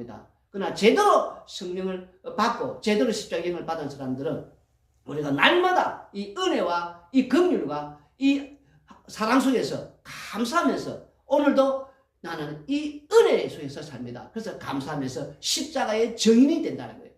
합니다. 그러나 제대로 성령을 받고 제대로 십자경을 받은 사람들은 우리가 날마다 이 은혜와 이 긍휼과 이 사랑 속에서 감사하면서 오늘도 나는 이 은혜 속에서 삽니다. 그래서 감사하면서 십자가의 증인이 된다는 거예요.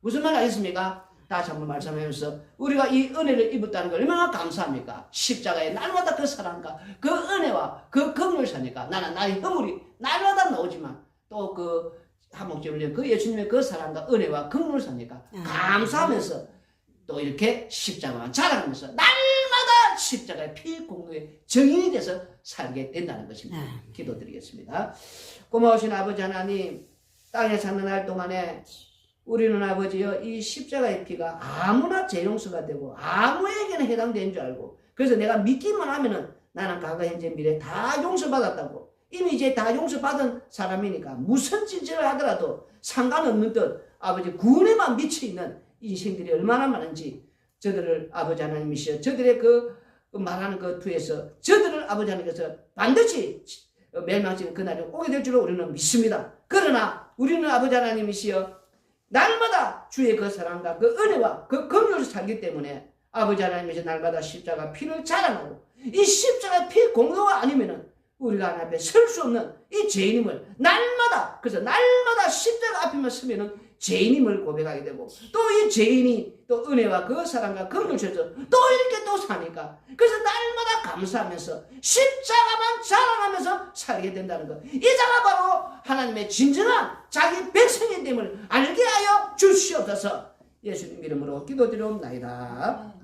무슨 말 알겠습니까? 다시 한번 말씀하면서 우리가 이 은혜를 입었다는 걸 얼마나 감사합니까? 십자가에 날마다 그 사랑과 그 은혜와 그 긍휼을 사니까 나는 나의 허물이 날마다 나오지만 또그 한목적으로 그 예수님의 그 사랑과 은혜와 긍휼을 사니까 아. 감사하면서 또 이렇게 십자가만 자랑하면서 날마다 십자가의 피 공로의 증인이 돼서 살게 된다는 것입니다. 네. 기도드리겠습니다. 고마우신 아버지 하나님, 땅에 사는 날 동안에 우리는 아버지여 이 십자가의 피가 아무나 재용서가 되고 아무에게나 해당되는 줄 알고 그래서 내가 믿기만 하면은 나는 과거 현재 미래 다 용서받았다고 이미 이제 다 용서받은 사람이니까 무슨 짓을 하더라도 상관없는 듯 아버지 구원에만 미쳐 있는 인생들이 얼마나 많은지 저들을 아버지 하나님이시여 저들의 그 말하는 그 투에서 저들을 아버지 하나님께서 반드시 멸망치는 그날이 오게 될 줄로 우리는 믿습니다. 그러나 우리는 아버지 하나님이시여 날마다 주의 그 사랑과 그 은혜와 그 긍휼을 살기 때문에 아버지 하나님이시 날마다 십자가 피를 자랑하고 이 십자가 피 공로가 아니면은 우리가 하나님 앞에 설 수 없는 이 죄인임을 날마다 그래서 날마다 십자가 앞에만 서면은 죄인임을 고백하게 되고 또 이 죄인이 또 은혜와 그 사랑과 긍휼을 줘서 또 이렇게 또 사니까 그래서 날마다 감사하면서 십자가만 자랑하면서 살게 된다는 것. 이 자가 바로 하나님의 진정한 자기 백성이 됨을 알게 하여 주시옵소서. 예수님 이름으로 기도드리옵나이다.